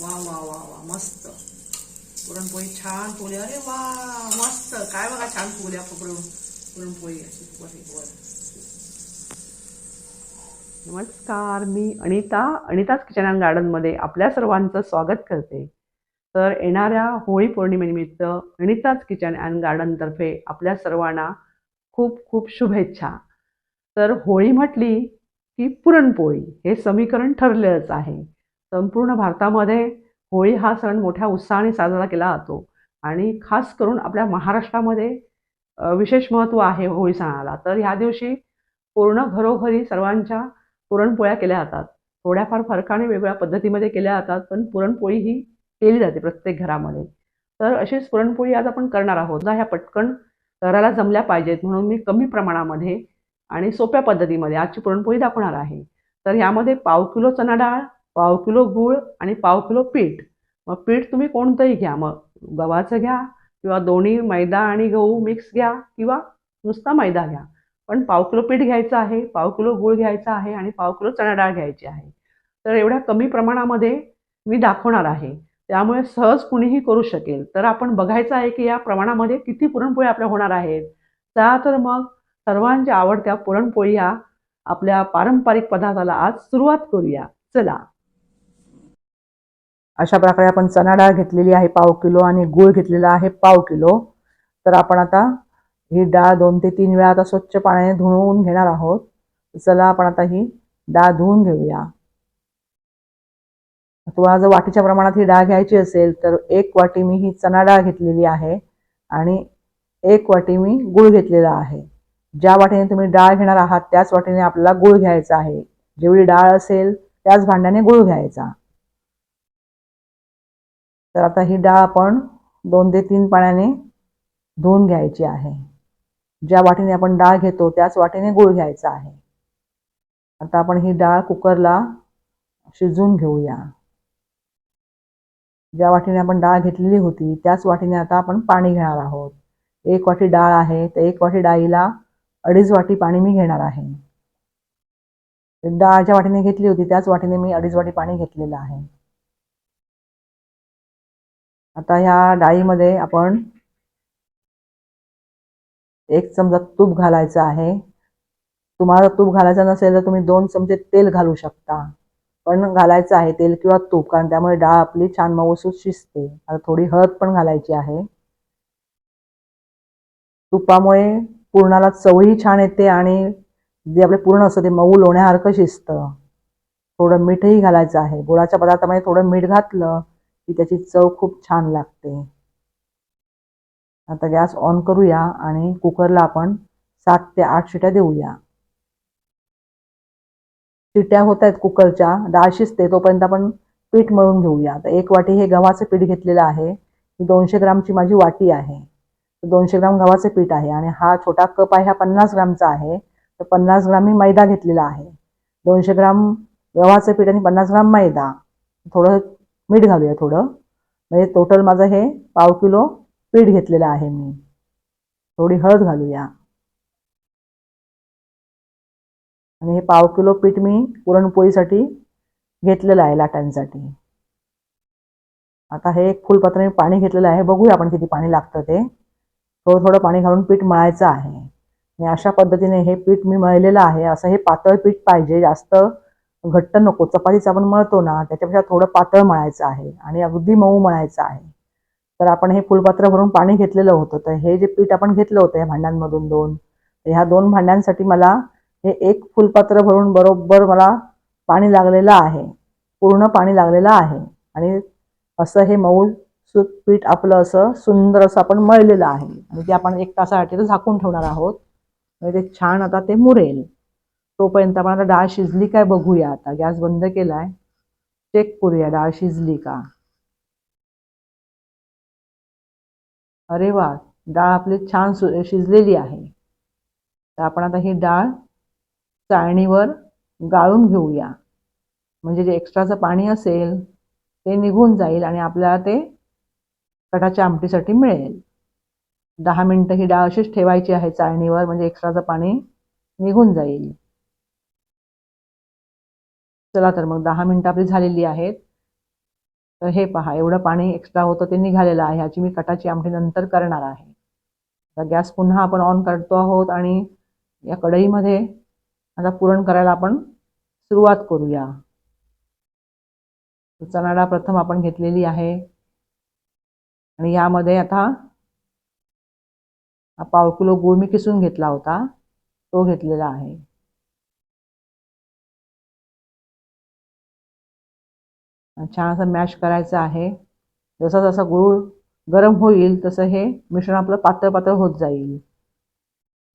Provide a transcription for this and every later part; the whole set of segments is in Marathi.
वा वा वा वा मस्त. पुरणपोळी छान फुगली अरे वा मस्त. काय बघा छान फुगल्या पकडून पुरणपोळी अशी वर नमस्कार मी अनिता. अनिताच किचन अँड गार्डनमध्ये आपल्या सर्वांचं स्वागत करते. तर येणाऱ्या होळी पौर्णिमेनिमित्त अनिताच किचन अँड गार्डनतर्फे आपल्या सर्वांना खूप खूप शुभेच्छा. तर होळी म्हटली की पुरणपोळी हे समीकरण ठरलेलंच आहे. संपूर्ण भारतामध्ये होळी हा सण मोठ्या उत्साहाने साजरा केला जातो. आणि खास करून आपल्या महाराष्ट्रामध्ये विशेष महत्त्व आहे होळी सणाला. तर ह्या दिवशी पूर्ण घरोघरी सर्वांच्या पुरणपोळ्या केल्या जातात. थोड्याफार फरकाने वेगवेगळ्या पद्धतीमध्ये केल्या जातात पण पुरणपोळी ही केली जाते प्रत्येक घरामध्ये. तर अशीच पुरणपोळी आज आपण करणार आहोत. ह्या पटकन करायला जमल्या पाहिजेत म्हणून मी कमी प्रमाणामध्ये आणि सोप्या पद्धतीमध्ये आजची पुरणपोळी दाखवणार आहे. तर ह्यामध्ये पाव किलो चणा डाळ पाव किलो गूळ आणि पाव किलो पीठ. मग पीठ तुम्ही कोणतंही घ्या. मग गव्हाचं घ्या किंवा दोन्ही मैदा आणि गहू मिक्स घ्या किंवा नुसता मैदा घ्या. पण पाव किलो पीठ घ्यायचं आहे पाव किलो गूळ घ्यायचा आहे आणि पाव किलो चणा डाळ घ्यायची आहे. तर एवढ्या कमी प्रमाणामध्ये मी दाखवणार आहे. त्यामुळे सहज कुणीही करू शकेल. तर आपण बघायचं आहे की या प्रमाणामध्ये किती पुरणपोळी आपल्या होणार आहेत. त्या तर मग सर्वांच्या आवडत्या पुरणपोळी या आपल्या पारंपरिक पदार्थाला आज सुरुवात करूया. चला. अशा प्रकारे आपण चणा डाळ घेतलेली आहे पाव किलो आणि गूळ घेतलेला आहे पाव किलो. तर आपण आता ही डाळ दोन ते तीन वेळा आता स्वच्छ पाण्याने धुवून घेणार आहोत. चला आपण आता ही डाळ धुवून घेऊया. तुम्हाला जर वाटीच्या प्रमाणात ही डाळ घ्यायची असेल तर एक वाटी मी ही चणा डाळ घेतलेली आहे आणि एक वाटी मी गूळ घेतलेला आहे. ज्या वाटीने तुम्ही डाळ घेणार आहात त्याच वाटीने आपल्याला गूळ घ्यायचा आहे. जेवढी डाळ असेल त्याच भांड्याने गूळ घ्यायचा. तर आता ही डाळ आपण दोन ते तीन पाण्याने धुवून घ्यायची आहे. ज्या वाटीने आपण डाळ घेतो त्याच वाटीने गूळ घ्यायचा आहे. आता आपण ही डाळ कुकरला शिजवून घेऊया. ज्या वाटीने आपण डाळ घेतलेली होती त्याच वाटीने आता आपण पाणी घेणार आहोत. एक वाटी डाळ आहे तर एक वाटी डाळीला अडीच वाटी पाणी मी घेणार आहे. डाळ ज्या वाटीने घेतली होती त्याच वाटीने मी अडीच वाटी पाणी घेतलेलं आहे. आता ह्या डाळीमध्ये आपण एक चमचा तूप घालायचं आहे. तुम्हाला तूप घालायचं नसेल तर तुम्ही दोन चमचे तेल घालू शकता. पण घालायचं आहे तेल किंवा तूप कारण त्यामुळे डाळ आपली छान मऊसूत शिजते. आता थोडी हळद पण घालायची आहे. तुपामुळे पुरणाला चवही छान येते आणि जे आपले पूर्ण असतं ते मऊ लोण्यासारखं शिजतं. थोडं मीठही घालायचं आहे. गुळाच्या पदार्थामध्ये थोडं मीठ घातलं की त्याची चव खूप छान लागते. आता गॅस ऑन करूया आणि कुकरला आपण सात ते आठ शिट्या देऊया. शिट्या होत आहेत कुकरच्या डाळ शिजते तोपर्यंत आपण पीठ मळून घेऊया. तर एक वाटी हे गव्हाचं पीठ घेतलेलं आहे. ही दोनशे ग्रामची माझी वाटी आहे. दोनशे ग्राम गव्हाचं पीठ आहे आणि हा छोटा कप आहे हा पन्नास ग्रामचा आहे. तर पन्नास ग्राम मी मैदा घेतलेला आहे. दोनशे ग्राम गव्हाचं पीठ आणि पन्नास ग्राम मैदा. थोडं मीठ घालूया थोडं. म्हणजे टोटल माझं हे पाव किलो पीठ घेतलेलं आहे मी. थोडी हळद घालूया. आणि हे पाव किलो पीठ मी पुरणपोळीसाठी घेतलेलं आहे लाटांसाठी. आता हे एक फुलपात्र मी पाणी घेतलेलं आहे. बघूया आपण किती पाणी लागतं ते. थोडं थोडं पाणी घालून पीठ मळायचं आहे. आणि अशा पद्धतीने हे पीठ मी मळलेलं आहे. असं हे पातळ पीठ पाहिजे. जास्त घट्ट नको चपातीचं आपण मळतो ना त्याच्यापेक्षा थोडं पातळ मळायचं आहे आणि अगदी मऊ मळायचं आहे. तर आपण हे फुलपात्र भरून पाणी घेतलेलं होतं तर हे जे पीठ आपण घेतलं होतं या भांड्यांमधून दोन ह्या दोन भांड्यांसाठी मला हे एक फुलपात्र भरून बरोबर मला पाणी लागलेलं आहे पूर्ण पाणी लागलेलं आहे. आणि असं हे मऊ सूत पीठ आपलं असं सुंदर असं आपण मळलेलं आहे. आणि ते आपण एक तासासाठी झाकून ठेवणार आहोत. म्हणजे ते छान आता ते मुरेल. तोपर्यंत आपण आता डाळ शिजली काय बघूया आता. गॅस बंद केलाय. चेक करूया डाळ शिजली का? अरे वा डाळ आपली छान सु शिजलेली आहे. तर आपण आता ही डाळ चाळणीवर गाळून घेऊया. म्हणजे जे एक्स्ट्राचं पाणी असेल ते निघून जाईल आणि आपल्याला ते कटाच्या आमटीसाठी मिळेल. दहा मिनटं ही डाळ अशीच ठेवायची आहे चाळणीवर म्हणजे एक्स्ट्राचं पाणी निघून जाईल. चला तर मग दहा मिनटं आपली झालेली आहेत. तर हे पहा एवढं पाणी एक्स्ट्रा होतं ते निघालेलं आहे. ह्याची मी कटाची आमटी नंतर करणार आहे. तर गॅस पुन्हा आपण ऑन करतो आहोत आणि या कढईमध्ये आता पुरण करायला आपण सुरुवात करूया. चणाडा प्रथम आपण घेतलेली आहे. आणि यामध्ये आता पाव किलो गूळ मी किसून घेतला होता. तो घेतलेला आहे. छान असं मॅश करायचं आहे. जसा जसा गूळ गरम होईल तसं हे मिश्रण आपलं पातळ पातळ होत जाईल.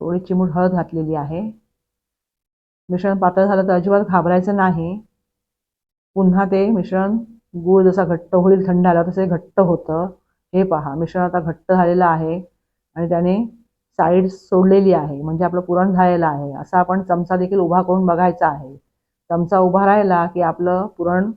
थोडी चिमूट हळद घातलेली आहे. मिश्रण पातळ झालं तर अजिबात घाबरायचं नाही. पुन्हा ते मिश्रण गूळ जसा घट्ट होईल थंड आला तसे घट्ट होतं. हे पहा मिश्रण आता घट्ट झालेलं आहे आणि त्याने साईड सोडलेली आहे म्हणजे आपलं पुरण झालेलं आहे. असा आपण चमचा देखील उभा करून बघायचा आहे. चमचा उभा राहिला की आपलं पुरण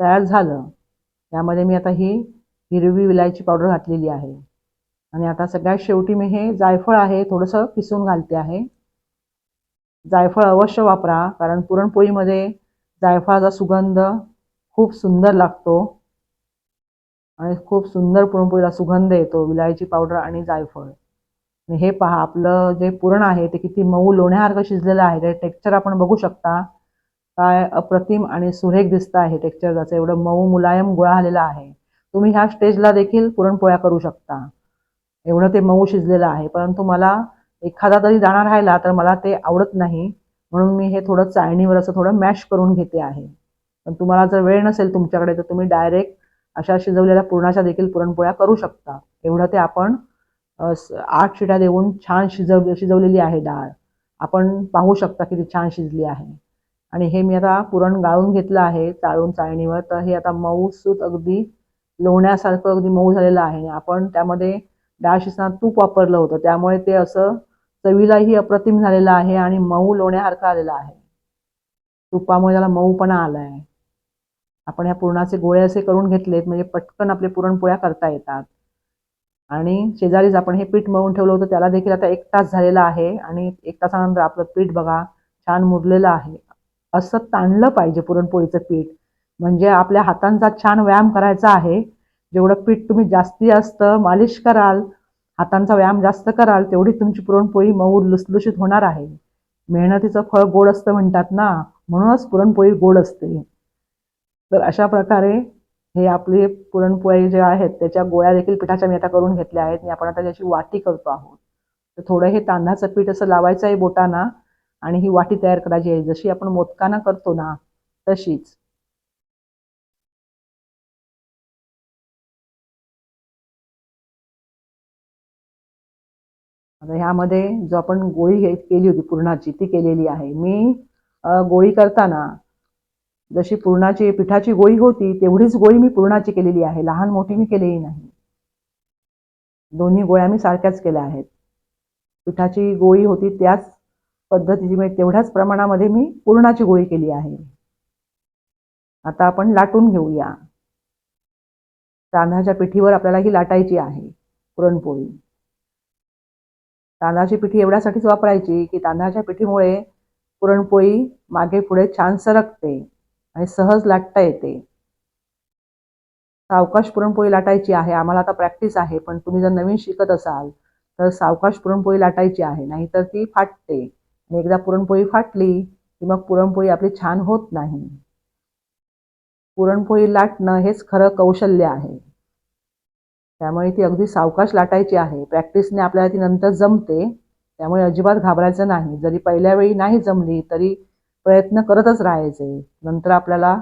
तयार झालं. त्यामध्ये मी आता ही हिरवी विलायची पावडर घातलेली आहे. आणि आता सगळ्यात शेवटी मी हे जायफळ आहे थोडंसं किसून घालते आहे. जायफळ अवश्य वापरा कारण पुरणपोळीमध्ये जायफळाचा सुगंध खूप सुंदर लागतो. आणि खूप सुंदर पुरणपोळीला सुगंध येतो विलायची पावडर आणि जायफळ. आणि हे पहा आपलं जे पुरण आहे ते किती मऊ लोण्यासारखं शिजलेलं आहे. ते टेक्स्चर आपण बघू शकता. काय अप्रतिम आणि सुरेख दिसतं आहे टेक्स्चर त्याचं एवढं मऊ मुलायम गोळा आलेला आहे. तुम्ही ह्या स्टेजला देखील पुरणपोळ्या करू शकता. एवढं ते मऊ शिजलेलं आहे. परंतु मला एखादा तरी दाणा राहिला तर मला ते आवडत नाही. म्हणून मी हे थोडं चाळणीवर असं थोडं मॅश करून घेते आहे. पण तुम्हाला जर वेळ नसेल तुमच्याकडे तर तुम्ही डायरेक्ट अशा शिजवलेल्या पुरणाच्या देखील पुरणपोळ्या करू शकता. एवढं ते आपण आठ शिट्या देऊन छान शिजव शिजवलेली आहे डाळ. आपण पाहू शकता किती छान शिजली आहे. आणि हे मी आता पुरण गाळून घेतलं आहे चाळून चाळणीवर. तर हे आता मऊ सूत अगदी लोण्यासारखं अगदी मऊ झालेलं आहे. आपण त्यामध्ये डाळ शिजताना तूप वापरलं होतं. त्यामुळे ते असं चवीलाही अप्रतिम झालेलं आहे आणि मऊ लोण्यासारखं आलेलं आहे. तुपामुळे त्याला मऊपणा आला आहे आपण ह्या पुरणाचे गोळे असे करून घेतलेत म्हणजे पटकन आपले पुरणपोळ्या करता येतात. आणि शेजारीच आपण हे पीठ मळून ठेवलं होतं त्याला देखील आता एक तास झालेला आहे. आणि एक तासानंतर आपलं पीठ बघा छान मुरलेलं आहे. असं ताणलं पाहिजे पुरणपोळीचं पीठ. म्हणजे आपल्या हातांचा छान व्यायाम करायचा आहे. जेवढं पीठ तुम्ही जास्ती जास्त मालिश कराल हातांचा व्यायाम जास्त कराल तेवढी तुमची पुरणपोळी मऊ लुसलुशीत होणार आहे. मेहनतीचं फळ गोड असतं म्हणतात ना म्हणूनच पुरणपोळी गोड असते. तर अशा प्रकारे हे आपले पुरणपोळी जे आहेत त्याच्या गोळ्या देखील पिठाच्या मी आता करून घेतल्या आहेत. आणि आपण आता त्याची वाटी करतो आहोत. तर थोडं हे तांदळाचं पीठ असं लावायचं आहे बोटाना. आणि ही वाटी तयार करायची आहे. जशी आपण मोदकांना करतो ना तशीच. आता ह्यामध्ये जो आपण गोळी केली होती पुरणाची ती केलेली आहे. मी गोळी करताना जशी पुरणाची पिठाची गोळी होती तेवढीच गोळी मी पुरणाची केलेली आहे. लहान मोठी मी केलेली नाही. दोन्ही गोळ्या मी सारख्याच केल्या आहेत. पिठाची गोळी होती त्याच पद्धतीची म्हणजे तेवढ्याच प्रमाणामध्ये मी पुरणाची गोळी केली आहे. आता आपण लाटून घेऊया. तांदळाच्या पिठीवर आपल्याला ही लाटायची आहे पुरणपोळी. तांदळाची पिठी एवढ्यासाठीच वापरायची की तांदळाच्या पिठीमुळे पुरणपोळी मागे पुढे छान सरकते आणि सहज लाटता येते. सावकाश पुरणपोळी लाटायची आहे आम्हाला आता प्रॅक्टिस आहे पण तुम्ही जर नवीन शिकत असाल तर सावकाश पुरणपोळी लाटायची आहे नाहीतर ती फाटते. आणि एकदा पुरणपोळी फाटली की मग पुरणपोळी आपली छान होत नाही. पुरणपोळी लाटणं हेच खरं कौशल्य आहे. त्यामुळे ती अगदी सावकाश लाटायची आहे. प्रॅक्टिसने आपल्याला ती नंतर जमते. त्यामुळे अजिबात घाबरायचं नाही. जरी पहिल्या वेळी नाही जमली तरी प्रयत्न करतच राहायचे. नंतर आपल्याला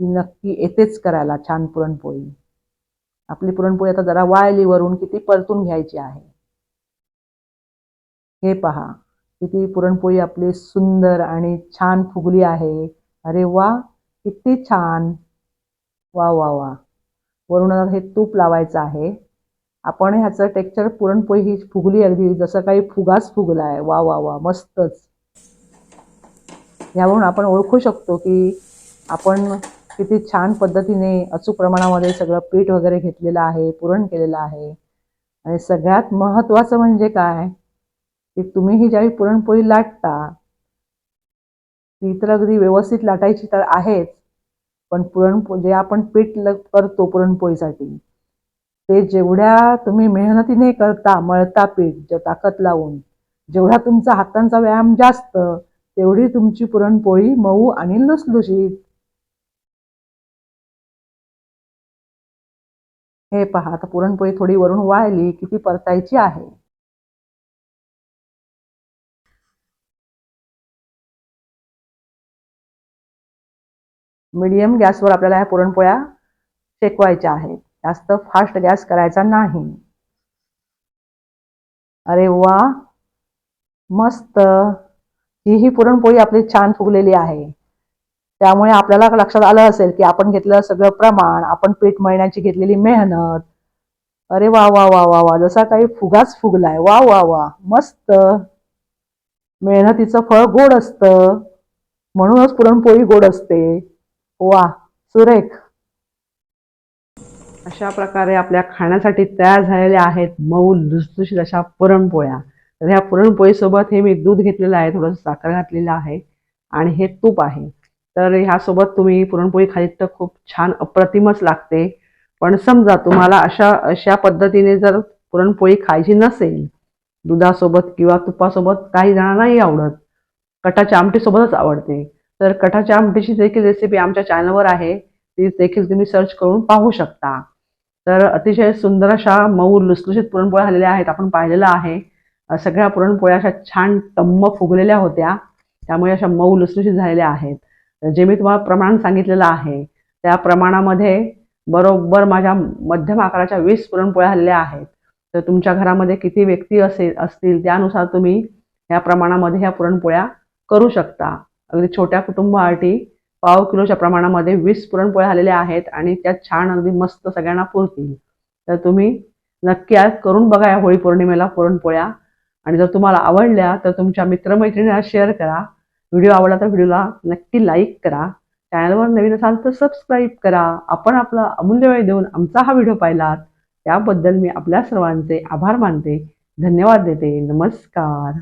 ती नक्की येतेच करायला छान पुरणपोळी. आपली पुरणपोळी आता जरा वाळली वरून की ती परतून घ्यायची आहे. हे पहा. किती पुरणपोळी आपली सुंदर आणि छान फुगली आहे. अरे वा किती छान. वा वा वा. वरून हे तूप लावायचं आहे. आपण ह्याचं टेक्स्चर पुरणपोळी ही फुगली अगदी जसं काही फुगाच फुगला आहे वा वा वा मस्तच. यावरून आपण ओळखू शकतो की आपण किती छान पद्धतीने अचूक प्रमाणामध्ये सगळं पीठ वगैरे घेतलेलं आहे पुरण केलेलं आहे. आणि सगळ्यात महत्त्वाचं म्हणजे काय? की तुम्ही ही ज्यावेळी पुरणपोळी लाटता ती तर अगदी व्यवस्थित लाटायची तर आहेच पण पुरणपो जे आपण पीठ ल करतो पुरणपोळीसाठी ते जेवढ्या तुम्ही मेहनतीने करता मळता पीठ जे ताकद लावून जेवढा तुमचा हातांचा व्यायाम जास्त तेवढी तुमची पुरणपोळी मऊ आणि लुसलुशीत. हे पहा आता पुरणपोळी थोडी वरून वाळली की ती परतायची आहे. मीडियम गॅसवर आपल्याला ह्या पुरणपोळ्या शेकवायच्या आहेत. जास्त फास्ट गॅस करायचा नाही. अरे वा! मस्त! ही ही पुरणपोळी आपली छान फुगलेली आहे. त्यामुळे आपल्याला लक्षात आलं असेल की आपण घेतलेलं सगळं प्रमाण आपण पीठ मळण्याची घेतलेली मेहनत. अरे वा वा वा वा वा जसा काही फुगाच फुगलाय. वा वा वा मस्त! मेहनतीचं फळ गोड असतं. म्हणूनच पुरणपोळी गोड असते. वा सुरेख. अशा प्रकारे आपल्या खाण्यासाठी तयार झालेल्या आहेत मऊ लुसलुशीत अशा पुरणपोळ्या. तर ह्या पुरणपोळीसोबत हे मी दूध घेतलेलं आहे थोडंसं साखर घातलेलं आहे आणि हे तूप आहे. तर ह्यासोबत तुम्ही पुरणपोळी खालीत तर खूप छान अप्रतिमच लागते. पण समजा तुम्हाला अशा अशा पद्धतीने जर पुरणपोळी खायची नसेल दुधासोबत किंवा तुपासोबत काही जणांनाही आवडत कटाच्या आमटीसोबतच आवडते. तर कटाच्या आमटीची देखील रेसिपी आमच्या चॅनलवर आहे. ती देखील तुम्ही सर्च करून पाहू शकता. तर अतिशय सुंदर अशा मऊ लुसलुशीत पुरणपोळ्या झालेल्या आहेत. आपण पाहिलेलं आहे. सगळ्या पुरणपोळ्या अशा छान टम्म फुगलेल्या होत्या. त्यामुळे अशा मऊ लुसलुशीत झालेल्या आहेत. जे मी तुम्हाला प्रमाण सांगितलेलं आहे त्या प्रमाणामध्ये बरोबर माझ्या मध्यम आकाराच्या वीस पुरणपोळ्या झालेल्या आहेत. तर तुमच्या घरामध्ये किती व्यक्ती असेल असतील त्यानुसार तुम्ही ह्या प्रमाणामध्ये ह्या पुरणपोळ्या करू शकता. अगदी छोट्या कुटुंबासाठी पाव किलोच्या प्रमाणामध्ये वीस पुरणपोळ्या आलेल्या आहेत आणि त्या छान अगदी मस्त सगळ्यांना पुरतील. तर तुम्ही नक्की आज करून बघा या होळी पौर्णिमेला पुरणपोळ्या. आणि जर तुम्हाला आवडल्या तर तुमच्या मित्रमैत्रिणीला शेअर करा. व्हिडिओ आवडला तर व्हिडिओला नक्की लाईक करा. चॅनलवर नवीन असाल तर सबस्क्राईब करा. आपण आपला अमूल्य वेळ देऊन आमचा हा व्हिडिओ पाहिलात त्याबद्दल मी आपल्या सर्वांचे आभार मानते. धन्यवाद देते. नमस्कार.